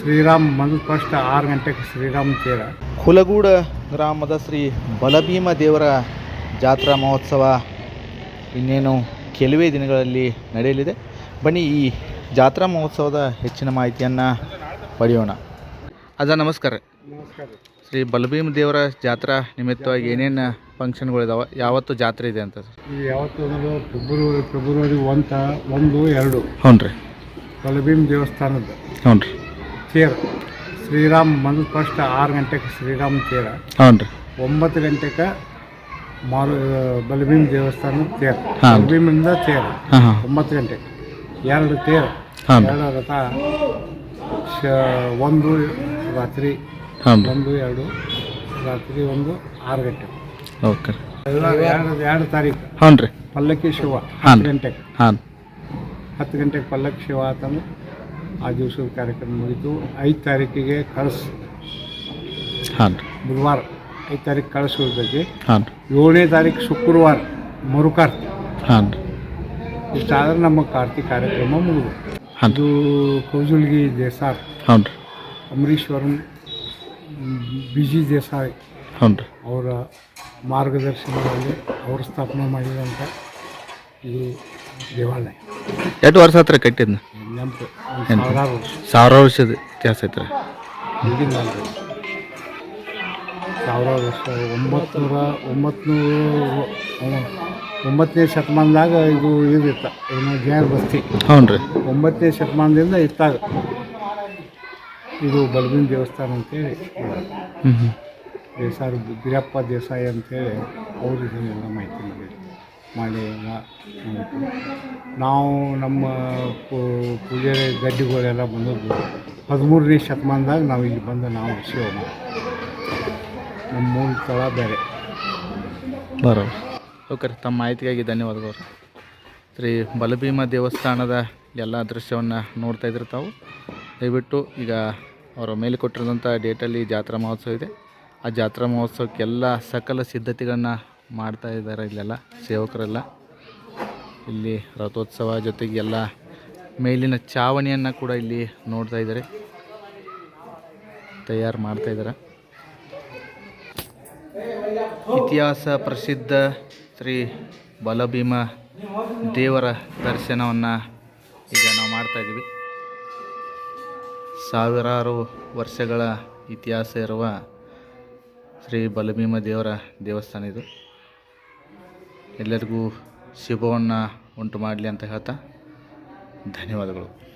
ಶ್ರೀರಾಮ್ ಮೊದಲು ಫಸ್ಟ್ ಆರು ಗಂಟೆಗೆ ಶ್ರೀರಾಮ್ ತೇರ. ಕುಲಗೂಡ ಗ್ರಾಮದ ಶ್ರೀ ಬಲಭೀಮ ದೇವರ ಜಾತ್ರಾ ಮಹೋತ್ಸವ ಇನ್ನೇನು ಕೆಲವೇ ದಿನಗಳಲ್ಲಿ ನಡೆಯಲಿದೆ. ಬನ್ನಿ ಈ ಜಾತ್ರಾ ಮಹೋತ್ಸವದ ಹೆಚ್ಚಿನ ಮಾಹಿತಿಯನ್ನು ಪಡೆಯೋಣ. ಅದ ನಮಸ್ಕಾರ. ನಮಸ್ಕಾರ. ಶ್ರೀ ಬಲಭೀಮ ದೇವರ ಜಾತ್ರಾ ನಿಮಿತ್ತವಾಗಿ ಏನೇನು ಫಂಕ್ಷನ್ಗಳಿದಾವೆ ಯಾವತ್ತು ಜಾತ್ರೆ ಇದೆ ಅಂತ? ಸರ್ ಇದು ಯಾವತ್ತು ಅನ್ನೋದು ಫೆಬ್ರವರಿ ಫೆಬ್ರವರಿ ಒಂದ ಒಂದು ಎರಡು. ಹ್ಞೂ ರೀ. ಬಲಭೀಮ್ ದೇವಸ್ಥಾನದ ಹ್ಞೂ ರೀ. ತೇರು. ಶ್ರೀರಾಮ್ ಮೊದಲು ಫಸ್ಟ್ ಆರು ಗಂಟೆಗೆ ಶ್ರೀರಾಮ್ ತೇರ. ಹ್ಞೂ ರೀ. ಒಂಬತ್ತು ಗಂಟೆಗೆ ಮಾರು ಬಲಭೀಮ್ ದೇವಸ್ಥಾನ ತೇರು. ಬಲಭೀಮಿಂದ ತೇರು. ಒಂಬತ್ತು ಗಂಟೆಗೆ. ಎರಡು ತೇರು. ರೀ. ಎರಡು ರಥ. ಶ ಒಂದು ರಾತ್ರಿ. ರೀ. ಒಂದು ಎರಡು ರಾತ್ರಿ ಒಂದು ಆರು ಗಂಟೆ. ಓಕೆ ಎರಡು ಎರಡು ತಾರೀಕು. ಹ್ಞೂ ರೀ. ಪಲ್ಲಕ್ಕಿ ಶಿವ ಹಾಂ. ಹತ್ತು ಗಂಟೆಗೆ. ಹಾಂ ಹತ್ತು ಗಂಟೆಗೆ ಪಲ್ಲಕ್ಕಿ ಶಿವ ಆತಂದ್ರೆ ಆ ದಿವಸದ ಕಾರ್ಯಕ್ರಮ ಮುಗಿತು. ಐದು ತಾರೀಕಿಗೆ ಕಳಸ ಹಾಂ ಬುಧವಾರ ಐದು ತಾರೀಕು ಕಳಸ ಇರ್ತೈತಿ ಹಾಂ ಏಳನೇ ತಾರೀಕು ಶುಕ್ರವಾರ ಮರುಕಾರ್ತಿ. ಹಾಂ ಇಷ್ಟಾದ್ರೆ ನಮ್ಮ ಕಾರ್ತಿ ಕಾರ್ಯಕ್ರಮ ಮುಗಿದು. ಹಾಂ ಅದು ಕೌಜುಲ್ಗಿ ದೇಸಾರ್ ರೀ ಅಮರೀಶ್ವರನ್ ಬಿ ಜಿ ದೇಸಾಯಿ ಅವರ ಮಾರ್ಗದರ್ಶನದಲ್ಲಿ ಅವರು ಸ್ಥಾಪನೆ ಮಾಡಿದಂಥ ಈ ದೇವಾಲಯ. ಎರಡು ವರ್ಷ ಹತ್ರ ಕಟ್ಟಿದ್ನ? ಸಾವಿರಾರು ವರ್ಷ. ಸಾವಿರಾರು ವರ್ಷದ ಇತಿಹಾಸ ಐತ್ರಿ. ಈಗಿನ ಸಾವಿರಾರು ವರ್ಷ ಒಂಬತ್ತುನೂರ ಒಂಬತ್ನೂರು ಒಂಬತ್ತನೇ ಶತಮಾನದಾಗ ಇದು ಇದಿತ್ತ ಏನು ಜ್ಞಾನ ಬಸ್ತಿ. ಹ್ಞೂ ರೀ ಒಂಬತ್ತನೇ ಶತಮಾನದಿಂದ ಇತ್ತಾಗ. ಇದು ಬಲಬಿನ ದೇವಸ್ಥಾನ ಅಂತೇಳಿ. ಹ್ಞೂ ಹ್ಞೂ ದೇಸಾಯಿ ಬೀರಪ್ಪ ದೇಸಾಯಿ ಅಂತೇಳಿ ಅವರು ಇದನ್ನೆಲ್ಲ ಮಾಹಿತಿ ಮಾಡಿ ಮಾಡಿ ನಾವು ನಮ್ಮ ಪೂಜೆ ಗಡ್ಡಿಗಳೆಲ್ಲ ಬಂದದ್ದು ಹದಿಮೂರನೇ ಶತಮಾನದಾಗ ನಾವು ಇಲ್ಲಿ ಬಂದು ನಾವು ಶಿವ ನಮ್ಮ ಮೂಲ ಸ್ಥಳ ಬೇರೆ. ಬರೋಕರ್ ತಮ್ಮ ಮಾಹಿತಿಗಾಗಿ ಧನ್ಯವಾದಗಳು. ಶ್ರೀ ಬಲಭೀಮ ದೇವಸ್ಥಾನದ ಎಲ್ಲ ದೃಶ್ಯವನ್ನು ನೋಡ್ತಾ ಇದ್ರು ತಾವು. ದಯವಿಟ್ಟು ಈಗ ಅವರ ಮೇಲೆ ಕೊಟ್ಟಿರೋಂಥ ಡೇಟಲ್ಲಿ ಜಾತ್ರಾ ಮಹೋತ್ಸವ ಇದೆ. ಆ ಜಾತ್ರಾ ಮಹೋತ್ಸವಕ್ಕೆಲ್ಲ ಸಕಲ ಸಿದ್ಧತೆಗಳನ್ನ ಮಾಡ್ತಾ ಇದ್ದಾರೆ ಇಲ್ಲೆಲ್ಲ, ಸೇವಕರೆಲ್ಲ. ಇಲ್ಲಿ ರಥೋತ್ಸವ ಜೊತೆಗೆ ಎಲ್ಲ ಮೇಲಿನ ಚಾವಣಿಯನ್ನು ಕೂಡ ಇಲ್ಲಿ ನೋಡ್ತಾ ಇದ್ದಾರೆ. ತಯಾರು ಮಾಡ್ತಾ ಇದ್ದಾರೆ. ಇತಿಹಾಸ ಪ್ರಸಿದ್ಧ ಶ್ರೀ ಬಲಭೀಮ ದೇವರ ದರ್ಶನವನ್ನು ಈಗ ನಾವು ಮಾಡ್ತಾ ಇದ್ದೀವಿ. ಸಾವಿರಾರು ವರ್ಷಗಳ ಇತಿಹಾಸ ಇರುವ ಶ್ರೀ ಬಲಭೀಮ ದೇವರ ದೇವಸ್ಥಾನ ಇದು. ಎಲ್ಲರಿಗೂ ಶುಭವನ್ನು ಉಂಟು ಮಾಡಲಿ ಅಂತ ಹೇಳ್ತಾ ಧನ್ಯವಾದಗಳು.